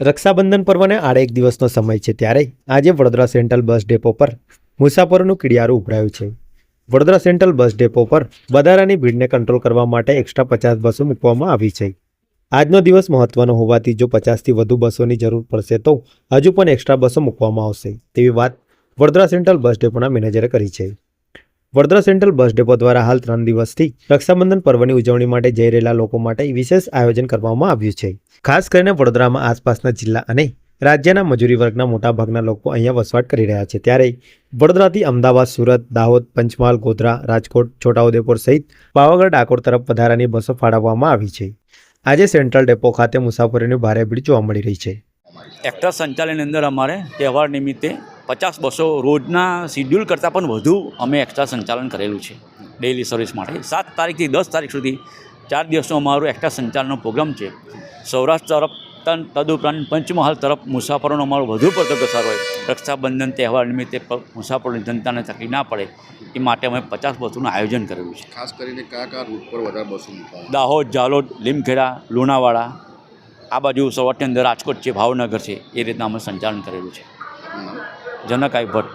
રક્ષાબંધન પર્વને આડે એક દિવસનો સમય છે ત્યારે આજે વડોદરા સેન્ટ્રલ બસ ડેપો પર મુસાફરોનું કિડિયારું ઉભરાયું છે. વડોદરા સેન્ટ્રલ બસ ડેપો પર વધારાની ભીડને કંટ્રોલ કરવા માટે એક્સ્ટ્રા પચાસ બસો મૂકવામાં આવી છે. આજનો દિવસ મહત્વનો હોવાથી જો પચાસથી વધુ બસોની જરૂર પડશે તો હજુ પણ એક્સ્ટ્રા બસો મૂકવામાં આવશે તેવી વાત વડોદરા સેન્ટ્રલ બસ ડેપોના મેનેજરે કરી છે. વડોદરા સેન્ટ્રલ બસ ડેપો દ્વારા હાલ ત્રણ દિવસથી રક્ષાબંધન પર્વની ઉજવણી માટે જઈ રહેલા લોકો માટે વિશેષ આયોજન કરવામાં આવ્યું છે. ખાસ કરીને વડોદરામાં આસપાસના જિલ્લા અને રાજ્યના મજૂરી વર્ગના મોટાભાગના લોકો અહીંયા વસવાટ કરી રહ્યા છે. ત્યારે વડોદરાથી અમદાવાદ, સુરત, દાહોદ, પંચમહાલ, ગોધરા, રાજકોટ, છોટાઉદેપુર સહિત પાવાગઢ, ડાકોર તરફ વધારાની બસો ફાળવવામાં આવી છે. આજે સેન્ટ્રલ ડેપો ખાતે મુસાફરીની ભારે ભીડ જોવા મળી રહી છે. એક્ટ્રા સંચાલનની અંદર અમારે તહેવાર નિમિત્તે પચાસ બસો રોજના શિડ્યુલ કરતાં પણ વધુ અમે એક્સ્ટ્રા સંચાલન કરેલું છે. ડેઇલી સર્વિસ માટે. સાત તારીખથી દસ તારીખ સુધી ચાર દિવસનો અમારો એક્સ્ટ્રા સંચાલનનો પ્રોગ્રામ છે. સૌરાષ્ટ્ર તરફ તન તદુપરાંત પંચમહાલ તરફ મુસાફરોનો અમારો વધુ પડતો ઘસારો હોય. રક્ષાબંધન તહેવાર નિમિત્તે મુસાફરોની જનતાને તકલીફ ના પડે એ માટે અમે પચાસ બસોનું આયોજન કરેલું છે. ખાસ કરીને કયા કયા રૂટ પર વધારે બસો દાહોદ જાલોદ લીમખેડા લુણાવાડા આ બાજુ સૌરાષ્ટ્રની અંદર રાજકોટ છે ભાવનગર છે એ રીતના અમે સંચાલન કરેલું છે. জনক আইভট